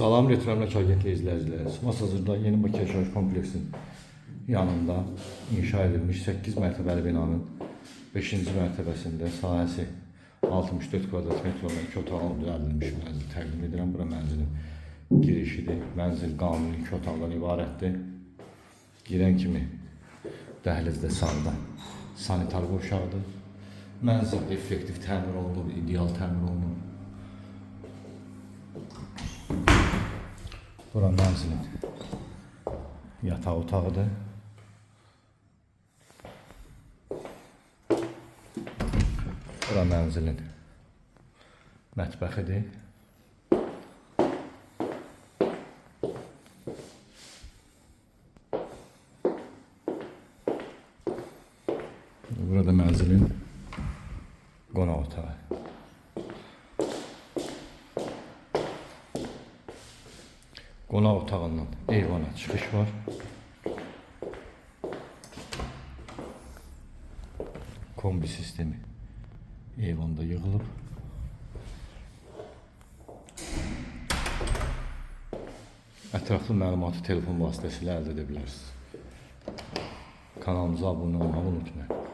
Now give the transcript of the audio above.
Salam Retremlə Çagətli izləyicilər. Masazırda yeni Bakı Yaşayış Kompleksinin yanında inşa edilmiş 8 mərtəbəli binanın 5-ci mərtəbəsində sahəsi 64 kvadrat metr olan iki otaqlı düzəldilmiş mənzil təqdim edirəm. Bura mənzilin girişidir. Mənzil qanuni iki otaqdan ibarətdir. Girən kimi dəhlizdə sağda sanitar qovşağıdır. Mənzil effektiv təmir olunub, ideal təmir olunub. Bura mənzilin yataq otağıdır. Bura mənzilin mətbəxidir. Burada mənzilin qonaq otağı. Qonaq otağından eyvana çıxış var. Kombi sistemi eyvanda yığılıb. Ətraflı məlumatı telefon vasitəsilə əldə edə bilərsiniz. Kanalımıza abunə olmağı unutmayın.